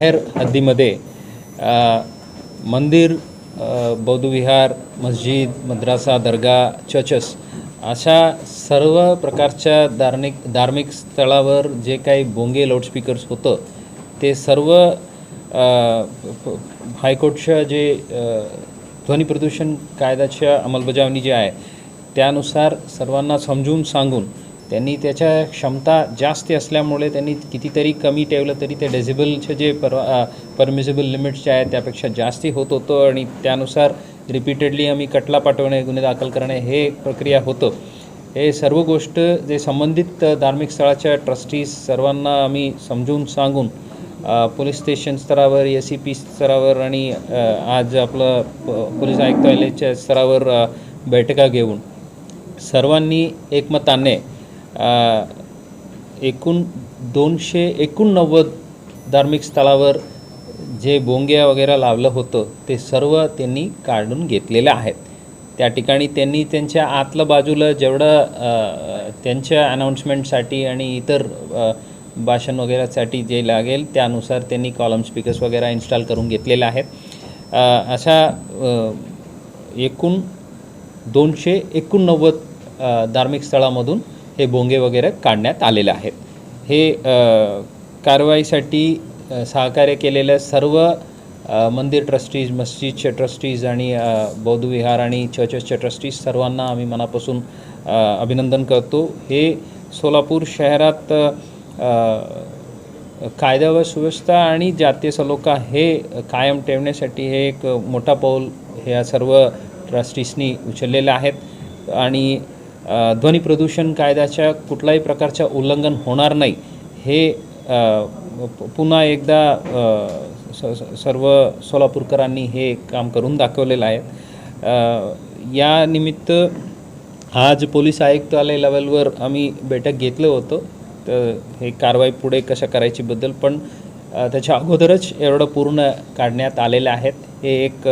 बाहेर हद्दीमध्ये मंदिर बौद्धविहार मस्जिद मद्रासा दर्गा चर्चस अशा सर्व प्रकारच्या धार्मिक धार्मिक स्थळावर जे काही बोंगे लाऊडस्पीकर्स होतं ते सर्व हायकोर्टच्या जे ध्वनी प्रदूषण कायद्याच्या अंमलबजावणी जी आहे त्यानुसार सर्वांना समजून सांगून त्यांनी त्याच्या क्षमता जास्त असल्यामुळे त्यांनी कितीतरी कमी ठेवलं तरी ते डेझिबलचे जे पर परमिसिबल लिमिट्स जे आहेत त्यापेक्षा जास्ती होत होतं आणि त्यानुसार रिपीटेडली आम्ही कटला पाठवणे गुन्हे दाखल करणे हे प्रक्रिया होतं. हे सर्व गोष्ट जे संबंधित धार्मिक स्थळाच्या ट्रस्टीज सर्वांना आम्ही समजून सांगून पोलीस स्टेशन स्तरावर एस सी पी स्तरावर आणि आज आपलं प- पोलीस आयुक्तालयाच्या स्तरावर बैठका घेऊन सर्वांनी एकमताने एकूण दोनशे एकोणनव्वद धार्मिक स्थळावर जे बोंग्या वगैरे लावलं होतं ते सर्व त्यांनी काढून घेतलेलं आहेत. त्या ठिकाणी त्यांनी त्यांच्या आतलं बाजूला जेवढं त्यांच्या अनाऊन्समेंटसाठी आणि इतर भाषण वगैरेसाठी जे लागेल त्यानुसार त्यांनी कॉलम स्पीकर्स वगैरे इन्स्टॉल करून घेतलेले आहेत. अशा एकूण दोनशे एकोणनव्वद धार्मिक स्थळामधून हे बोंगे वगैरे काढण्यात आलेले आहेत. हे कारवाईसाठी सहकार्य केलेल्या सर्व मंदिर ट्रस्टीज मस्जिदचे ट्रस्टीज आणि बौद्धविहार बौद्ध विहार आणि चर्चेसचे ट्रस्टीज सर्वांना आम्ही मनापासून अभिनंदन करतो. हे सोलापूर शहरात कायदा व सुव्यवस्था आणि जातीय सलोखा हे कायम ठेवण्यासाठी हे एक मोठा पाऊल ह्या सर्व ट्रस्टीजनी उचललेलं आहेत. आणि ध्वनी प्रदूषण कायद्याच्या कुठल्याही प्रकारच्या उल्लंघन होणार नाही. हे पुन्हा एकदा स सर्व सोलापूरकरांनी हे काम करून दाखवलेलं आहे. या निमित्त आज पोलीस आयुक्तालय लेवलवर आम्ही बैठक घेतलं होतं. तर हे कारवाई पुढे कशा करायचीबद्दल पण त्याच्या अगोदरच एवढं पूर्ण काढण्यात आलेलं आहेत. हे एक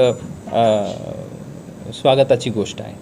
स्वागताची गोष्ट आहे.